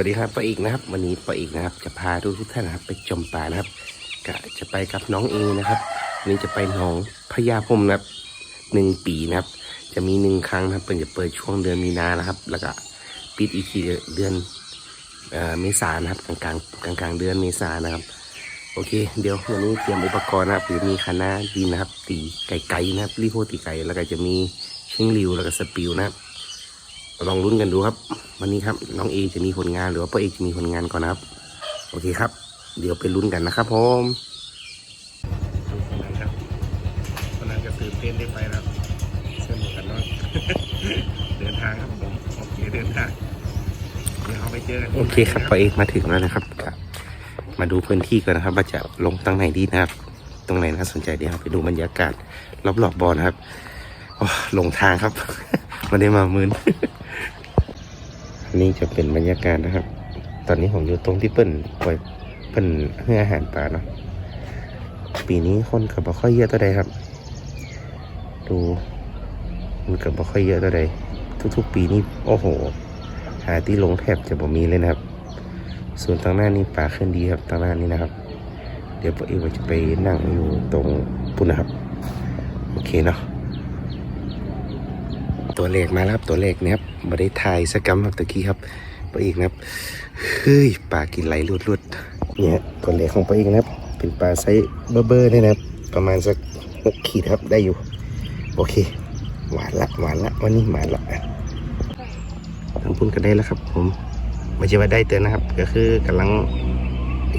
วัสดีครับป้าอีกนะครับ วันนี้ป้าอีกนะครับ จะพาทุกทุกท่านนะครับ ไปชมป่านะครับกะจะไปกับน้องเอนะครับวันนี้จะไปหนองพญาพรมนะครับหนึ่งปีนะครับ จะมีหนึ่งครั้งนะครับเป็นจะเปิดช่วงเดือนมีนานะครับ แล้วก็ปิดอีกทีเดือนเอ่อเมษานะครับกลางกลางกลางกลางเดือนเมษานะครับ โอเค เดี๋ยววันนี้เตรียมอุปกรณ์นะครับจะมีคานาดินนะครับ ตีไก่ไก่นะครับรีโพตีไก่แล้วก็จะมีเชิงริวแล้วก็สปิวนะครับ ลองลุ้นกันดูครับ วันนี้ครับน้องเอจะมีผลงานหรือว่าป้าเอกจะมีผลงานก่อนนะครับ โอเคครับ เดี๋ยวไปลุ้นกันนะครับผมคนนั้นครับคนนั้นก็ตื่นเต้นได้ไปแล้วเสื้อหมวกกันน็อกเดินทางครับผมโอเคเดินทางเดี๋ยวเราไปเจอกันโอเคครับป้าเอกมาถึงแล้วนะครับครับมาดูพื้นที่กันนะครับว่าจะลงตรงไหนดีนะครับ ตรงไหนน่าสนใจเดี๋ยวเราไปดูบรรยากาศรอบๆบอนะครับโอ้หลงทางครับไมันได้มามืนอั นนี้จะเป็นบรรยากาศนะครับ ตอนนี้ผมอยู่ตรงที่เปิ้นปล่อยเปิ้นให้อาหารปลาเนาะ ปีนี้คนกับบ่ค่อยเยอะเท่าใดครับ ดูมันกับบ่ค่อยเยอะเท่าใดทุก ๆ ปีนี่โอ้โห หาที่ลงแทบจะบ่มีเลยนะครับ ส่วนทางหน้านี่ป่าขึ้นดีครับทางหน้านี้นะครับ เดี๋ยวพวกเอว่าจะไปนั่งอยู่ตรงปุ่นนะครับ โอเคเนาะ ตัวเลขมาแล้วครับตัวเลขเนี่ยครับมาได้ถ่ายสกรรมครับตะกี้ครับปลาอีกนะครับเฮ้ยปลากินไหลรุดรุดๆเนี่ยตัวเลขของปลาอีกนะครับ เป็นปลาไซส์เบอร์เบอร์นี่ยนะครับ ประมาณสักหกขีดครับได้อยู่ โอเค หวานละหวานละวันนี้หวานละทั้งพุ่นก็ได้แล้วครับ ผมไม่ใช่ว่าได้เตือนนะครับ ก็คือกำลัง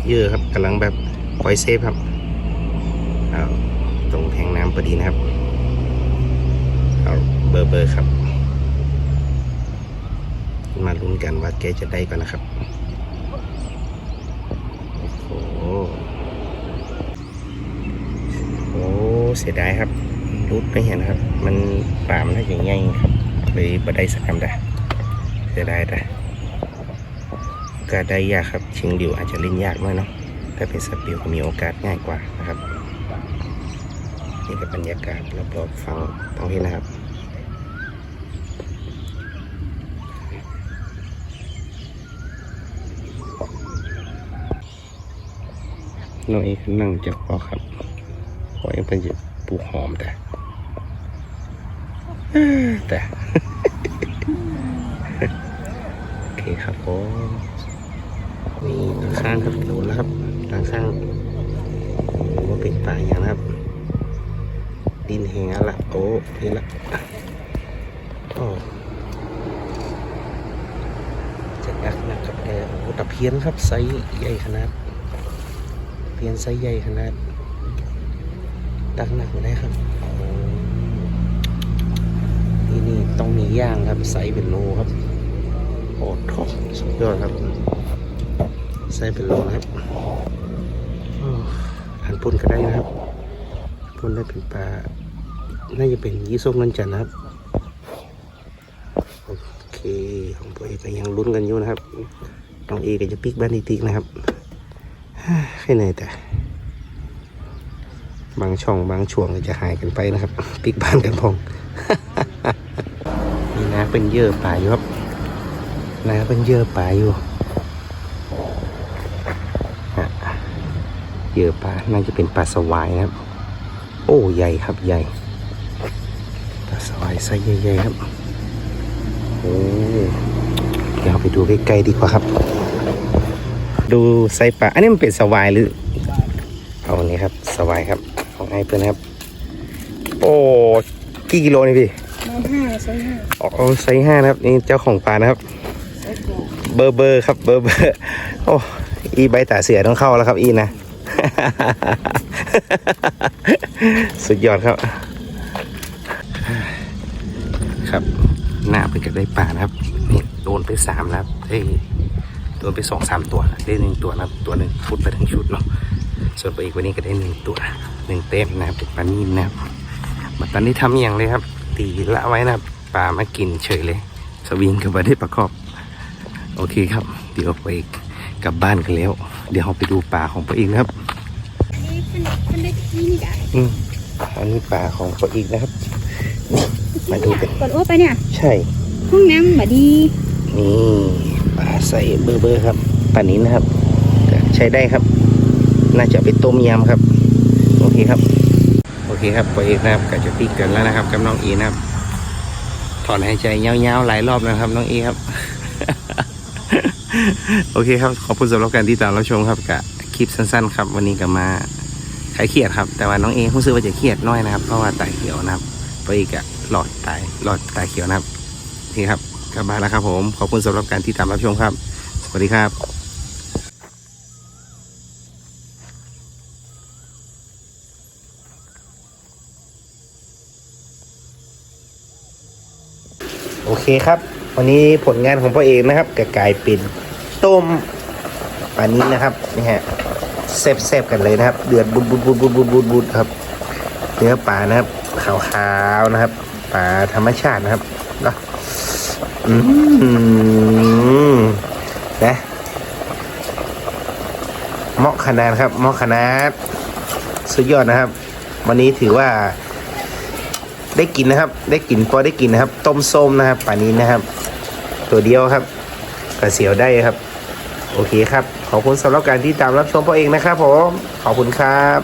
เยอะครับกำลังแบบปล่อยเซฟครับเอาตรงแทงน้ำพอดีนะครับ เอาเบอร์เบอร์ครับ มาลุ้นกันว่าแกจะได้ก่อนนะครับ โอ้โหโอ้เสียดายครับรุดไม่เห็นครับ มันปามันน่าจะง่ายครับเลยบัได้สักคำได้เสียดายแต่ก็ได้ยากครับชิงดิวอาจจะเล่นยากหน่อยเนาะถ้าเป็นสปิลก็มีโอกาสง่ายกว่านะครับนี่ก็บรรยากาศรอบๆฟังตรงนี้นะครับ น้องเอกนั่งจับพอครับพอเองเป็นจะปลูกหอมแต่ แต่โอเคครับผมนี่างข้างครับโดนแล้วครับทางข้างว่าเป็นป่าอย่างนะครับ ดินแห้งแล้วละโอ้เห็นละโอ้จะดักนะครับแอร์โอ้ตะเพียนครับไซส์ใหญ่ขนาด เพียนไซส์ใหญ่ขนาดดักหนักเลยครับนี่นี่ต้องมีย่างครับไซส์เป็นโลครับโอ้ทอสุดยอดครับไซส์เป็นโลนะครับอ้ออันปุ่นก็ได้นะครับปุ่นได้เป็นปลาน่าจะเป็นยี่ส้มนันจันนะครับโอเคของตัวเอกก็ยังลุ้นกันอยู่นะครับน้องเอก็จะปิกบ้านอีกทีนะครับ แค่ไหนแต่ บางช่องบางช่วงจะหายกันไปนะครับ ปิกบ้านกันพอง นี่นะเป็นเยื่อป่าอยู่ครับนะเป็นเยื่อป่าอยู่อะเยื่อป่าน่าจะเป็นปลาสวายนะครับ โอ้ใหญ่ครับใหญ่ปลาสวายไซส์ใหญ่ๆครับโอ้เดี๋ยวไปดูใกล้ๆดีกว่าครับ ดูไซปลาอันนี้มันเป็นสวายหรือ เอาอันนี้ครับสวายครับของไอ้เพื่อนครับ โอ้กี่กิโลนี่พี่ห้าใช่ห้าอ๋อไซส์ห้านะครับ นี่เจ้าของปลานะครับ เบอร์เบอร์ครับเบอร์เบอร์โอ้อีใบตาเสียต้องเข้าแล้วครับ อีนะ สุดยอดครับ ครับ หน้าเป็นก็ได้ปลานะครับนี่โดนไปสามนะครับเอ้ย โดนไปสองสามตัวได้หนึ่งตัวนะครับตัวหนึ่งฟุตไปทั้งชุดเนาะส่วนไปอีกวันนี้ก็ได้หนึ่งตัวหนึ่งเต็มนะครับเป็นปลานิ่มนะครับมาตอนนี้ทำอย่างเลยครับ ตีละไว้นะครับปลามากินเฉยเลย สวิงกับมาได้ประกอบ โอเคครับ เดี๋ยวไปกลับบ้านกันแล้ว เดี๋ยวเราไปดูป่าของปลาอีกนะครับอันนี้เป็นเป็นได้ที่นี่ได้อืมอันนี้ป่าของปลาอีกนะครับ มาดูกันกดโอ้ไปเนี่ย ใช่ห้องน้ำบดีนี่ ปลาใส่เบอร์เบอร์ครับปลานี้นะครับ ใช้ได้ครับ น่าจะเอาไปต้มยำครับ โอเคครับ โอเคครับไปอเอกนะครับก็จะปิกกันแล้วนะครับกับน้องเอนะครับ ถอนหายใจยาวๆหลายรอบนะครับ น้องเอครับ โอเคครับ ขอบคุณสำหรับการที่ตามรับชมครับกับคลิปสั้นๆ ครับ วันนี้ก็มาขายเครียดครับ แต่ว่าน้องเอรู้สึกว่าจะเครียดน้อยนะครับ เพราะว่าตาเขียวนะครับไปอเอกอะหลอดตายหลอดตาเขียวนะครับโอเคครับ กลับมาแล้วครับผม ขอบคุณสำหรับการที่ตามรับชมครับ สวัสดีครับโอเคครับ วันนี้ผลงานของพ่อเอกนะครับกกลายเป็นต้มปลานี้นะครับนี่ฮะแซ่บๆกันเลยนะครับ เดือดบุดบุดบุดบุดบุดบุดบุดครับ เนื้อปลานะครับขาวๆนะครับปลาธรรมชาตินะครับเนาะ อืมนะเหมาะขนาดครับเหมาะขนาดสุดยอดนะครับ วันนี้ถือว่า ได้กินนะครับ ได้กินพอได้กินนะครับ ต้มส้มนะครับป่านนี้นะครับ ตัวเดียวครับกระเสียวได้ครับ โอเคครับ ขอบคุณสำหรับการที่ตามรับชมพ่อเองนะครับผมขอบคุณครับ